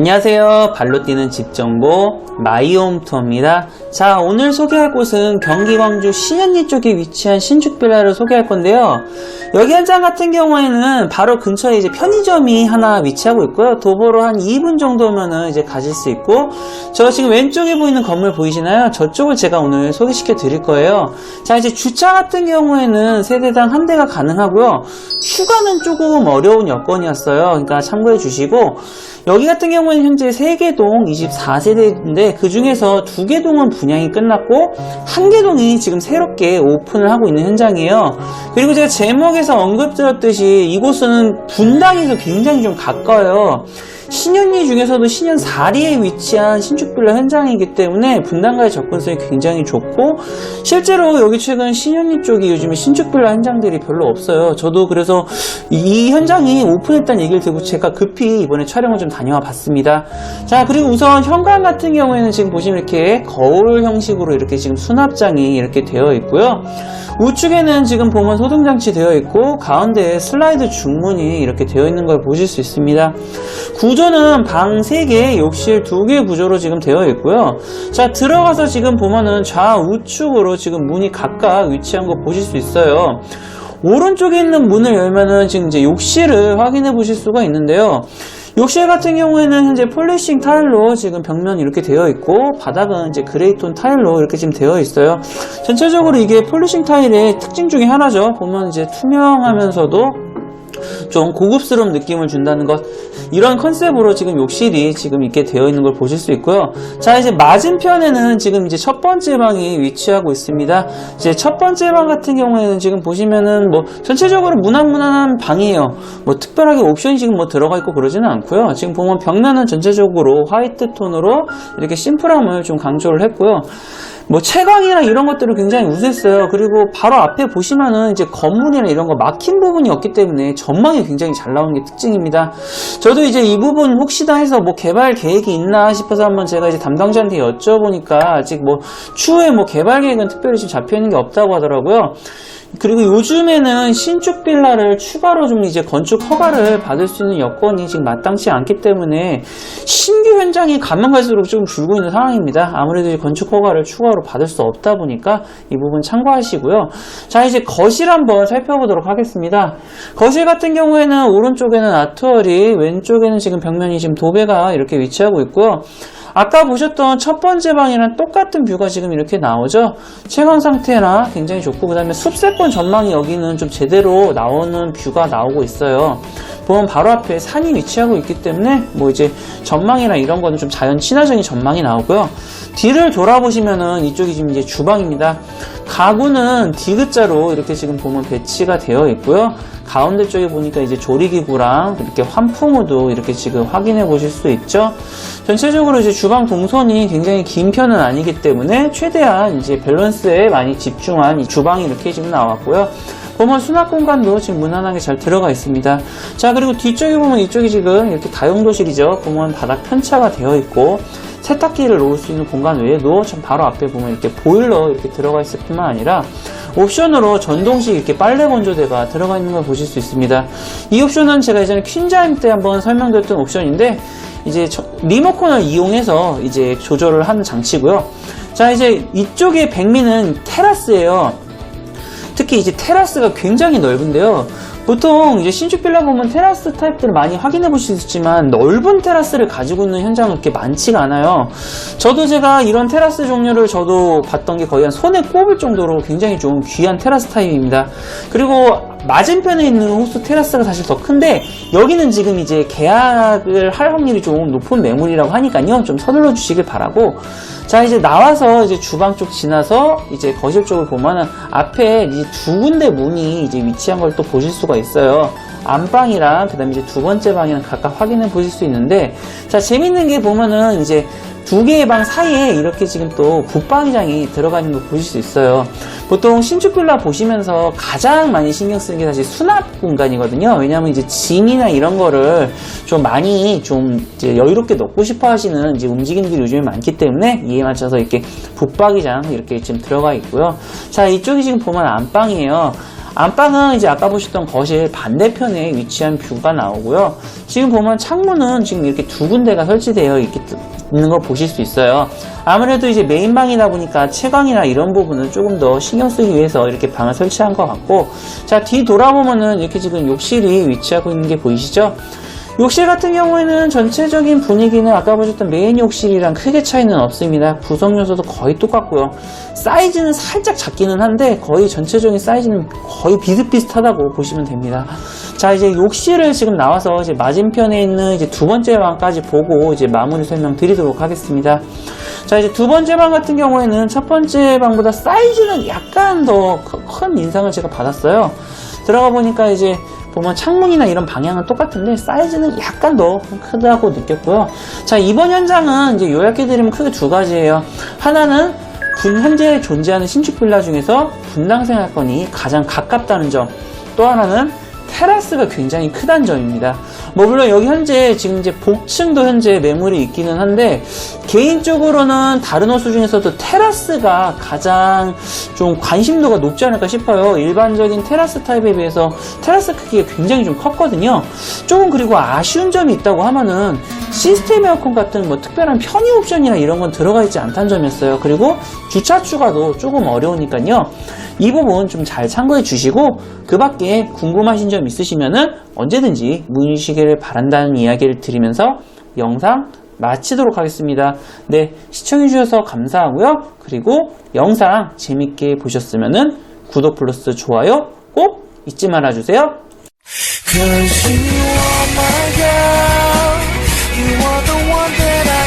안녕하세요. 발로 뛰는 집 정보 마이홈투어입니다. 자, 오늘 소개할 곳은 경기 광주 신현리 쪽에 위치한 신축 빌라를 소개할 건데요. 여기 현장 같은 경우에는 바로 근처에 이제 편의점이 하나 위치하고 있고요. 도보로 한 2분 정도면은 이제 가실 수 있고, 저 지금 왼쪽에 보이는 건물 보이시나요? 저쪽을 제가 오늘 소개시켜 드릴 거예요. 자, 이제 주차 같은 경우에는 세대당 한 대가 가능하고요. 휴가는 조금 어려운 여건이었어요. 그러니까 참고해 주시고, 여기 같은 경우에는 현재 3개 동 24세대인데 그 중에서 2개 동은 분양이 끝났고 1개 동이 지금 새롭게 오픈을 하고 있는 현장이에요. 그리고 제가 제목에서 언급드렸듯이 이곳은 분당에서 굉장히 좀 가까워요. 신현리 중에서도 신현 4리에 위치한 신축빌라 현장이기 때문에 분당과의 접근성이 굉장히 좋고 실제로 여기 최근 신현리 쪽이 요즘에 신축빌라 현장들이 별로 없어요. 저도 그래서 이 현장이 오픈했다는 얘기를 듣고 제가 급히 이번에 촬영을 좀 다녀와 봤습니다. 자 그리고 우선 현관 같은 경우에는 지금 보시면 이렇게 거울 형식으로 이렇게 지금 수납장이 이렇게 되어 있고요. 우측에는 지금 보면 소등장치 되어 있고 가운데에 슬라이드 중문이 이렇게 되어 있는 걸 보실 수 있습니다. 구조는 방 3개, 욕실 2개 구조로 지금 되어 있고요. 자, 들어가서 지금 보면은 좌우측으로 지금 문이 각각 위치한 거 보실 수 있어요. 오른쪽에 있는 문을 열면은 지금 이제 욕실을 확인해 보실 수가 있는데요. 욕실 같은 경우에는 현재 폴리싱 타일로 지금 벽면 이렇게 되어 있고 바닥은 이제 그레이톤 타일로 이렇게 지금 되어 있어요. 전체적으로 이게 폴리싱 타일의 특징 중에 하나죠. 보면 이제 투명하면서도 좀 고급스러운 느낌을 준다는 것. 이런 컨셉으로 지금 욕실이 지금 있게 되어 있는 걸 보실 수 있고요. 자 이제 맞은편에는 지금 이제 첫 번째 방이 위치하고 있습니다. 이제 첫 번째 방 같은 경우에는 지금 보시면은 뭐 전체적으로 무난무난한 방이에요. 뭐 특별하게 옵션이 지금 뭐 들어가 있고 그러지는 않고요. 지금 보면 벽면은 전체적으로 화이트 톤으로 이렇게 심플함을 좀 강조를 했고요 뭐 채광이나 이런 것들은 굉장히 우수했어요. 그리고 바로 앞에 보시면은 이제 건물이나 이런 거 막힌 부분이 없기 때문에 전망이 굉장히 잘 나오는 게 특징입니다. 저도 이제 이 부분 혹시나 해서 뭐 개발 계획이 있나 싶어서 한번 제가 이제 담당자한테 여쭤보니까 아직 뭐 추후에 뭐 개발 계획은 특별히 지금 잡혀 있는 게 없다고 하더라고요. 그리고 요즘에는 신축 빌라를 추가로 좀 이제 건축 허가를 받을 수 있는 여건이 지금 마땅치 않기 때문에 신규 현장이 가면 갈수록 좀 줄고 있는 상황입니다. 아무래도 건축 허가를 추가로 받을 수 없다 보니까 이 부분 참고하시고요. 자, 이제 거실 한번 살펴보도록 하겠습니다. 거실 같은 경우에는 오른쪽에는 아트월이, 왼쪽에는 지금 벽면이 지금 도배가 이렇게 위치하고 있고요. 아까 보셨던 첫 번째 방이랑 똑같은 뷰가 지금 이렇게 나오죠. 채광 상태나 굉장히 좋고 그 다음에 숲세권 전망이 여기는 좀 제대로 나오는 뷰가 나오고 있어요. 보면 바로 앞에 산이 위치하고 있기 때문에 뭐 이제 전망이나 이런 거는 좀 자연 친화적인 전망이 나오고요. 뒤를 돌아보시면은 이쪽이 지금 이제 주방입니다. 가구는 디귿자로 이렇게 지금 보면 배치가 되어 있고요. 가운데 쪽에 보니까 이제 조리기구랑 이렇게 환풍구도 이렇게 지금 확인해 보실 수 있죠. 전체적으로 이제 주방 동선이 굉장히 긴 편은 아니기 때문에 최대한 이제 밸런스에 많이 집중한 이 주방이 이렇게 지금 나왔고요. 보면 수납 공간도 지금 무난하게 잘 들어가 있습니다. 자, 그리고 뒤쪽에 보면 이쪽이 지금 이렇게 다용도실이죠. 보면 바닥 편차가 되어 있고, 세탁기를 놓을 수 있는 공간 외에도 참 바로 앞에 보면 이렇게 보일러 이렇게 들어가 있을 뿐만 아니라 옵션으로 전동식 이렇게 빨래 건조대가 들어가 있는 걸 보실 수 있습니다. 이 옵션은 제가 예전에 퀸자임 때 한번 설명드렸던 옵션인데 이제 저- 리모컨을 이용해서 이제 조절을 하는 장치고요. 자 이제 이쪽에 백미는 테라스예요. 특히 이제 테라스가 굉장히 넓은데요. 보통 이제 신축 빌라 보면 테라스 타입들을 많이 확인해 보실 수 있지만 넓은 테라스를 가지고 있는 현장은 그렇게 많지가 않아요. 저도 제가 이런 테라스 종류를 저도 봤던 게 거의 한 손에 꼽을 정도로 굉장히 좀 귀한 테라스 타입입니다. 그리고 맞은편에 있는 호수 테라스가 사실 더 큰데 여기는 지금 이제 계약을 할 확률이 좀 높은 매물이라고 하니까요. 좀 서둘러 주시길 바라고 자 이제 나와서 이제 주방 쪽 지나서 이제 거실 쪽을 보면은 앞에 이제 두 군데 문이 이제 위치한 걸 또 보실 수가 있어요. 안방이랑 그다음에 이제 두 번째 방이랑 각각 확인해 보실 수 있는데 자 재밌는 게 보면은 이제 두 개의 방 사이에 이렇게 지금 또 붙방장이 들어가 있는 거 보실 수 있어요. 보통 신축 빌라 보시면서 가장 많이 신경 쓰는 게 사실 수납 공간이거든요. 왜냐하면 이제 짐이나 이런 거를 좀 많이 좀 여유롭게 넣고 싶어 하시는 이제 움직임들이 요즘에 많기 때문에 이에 맞춰서 이렇게 붙박이장 이렇게 지금 들어가 있고요. 자, 이쪽이 지금 보면 안방이에요. 안방은 이제 아까 보셨던 거실 반대편에 위치한 뷰가 나오고요. 지금 보면 창문은 지금 이렇게 두 군데가 설치되어 있기, 있는 걸 보실 수 있어요. 아무래도 이제 메인방이다 보니까 채광이나 이런 부분은 조금 더 신경 쓰기 위해서 이렇게 방을 설치한 것 같고 자, 뒤 돌아보면은 이렇게 지금 욕실이 위치하고 있는 게 보이시죠? 욕실 같은 경우에는 전체적인 분위기는 아까 보셨던 메인 욕실이랑 크게 차이는 없습니다. 구성 요소도 거의 똑같고요. 사이즈는 살짝 작기는 한데 거의 전체적인 사이즈는 거의 비슷비슷하다고 보시면 됩니다. 자 이제 욕실을 지금 나와서 이제 맞은편에 있는 이제 두 번째 방까지 보고 이제 마무리 설명 드리도록 하겠습니다. 자 이제 두 번째 방 같은 경우에는 첫 번째 방보다 사이즈는 약간 더 큰 인상을 제가 받았어요. 들어가 보니까 이제 보면 창문이나 이런 방향은 똑같은데 사이즈는 약간 더 크다고 느꼈고요. 자 이번 현장은 이제 요약해드리면 크게 두 가지예요. 하나는 분 현재 존재하는 신축 빌라 중에서 분당 생활권이 가장 가깝다는 점. 또 하나는 테라스가 굉장히 크다는 점입니다. 뭐 물론 여기 현재 지금 이제 복층도 현재 매물이 있기는 한데 개인적으로는 다른 호수 중에서도 테라스가 가장 좀 관심도가 높지 않을까 싶어요. 일반적인 테라스 타입에 비해서 테라스 크기가 굉장히 좀 컸거든요. 조금 그리고 아쉬운 점이 있다고 하면은 시스템 에어컨 같은 뭐 특별한 편의 옵션이나 이런 건 들어가 있지 않다는 점이었어요. 그리고 주차 추가도 조금 어려우니까요. 이 부분 좀 잘 참고해 주시고 그 밖에 궁금하신 점 있으시면은 언제든지 문의 주시기를 바란다는 이야기를 드리면서 영상 마치도록 하겠습니다. 네, 시청해 주셔서 감사하고요. 그리고 영상 재밌게 보셨으면은 구독 플러스 좋아요 꼭 잊지 말아 주세요.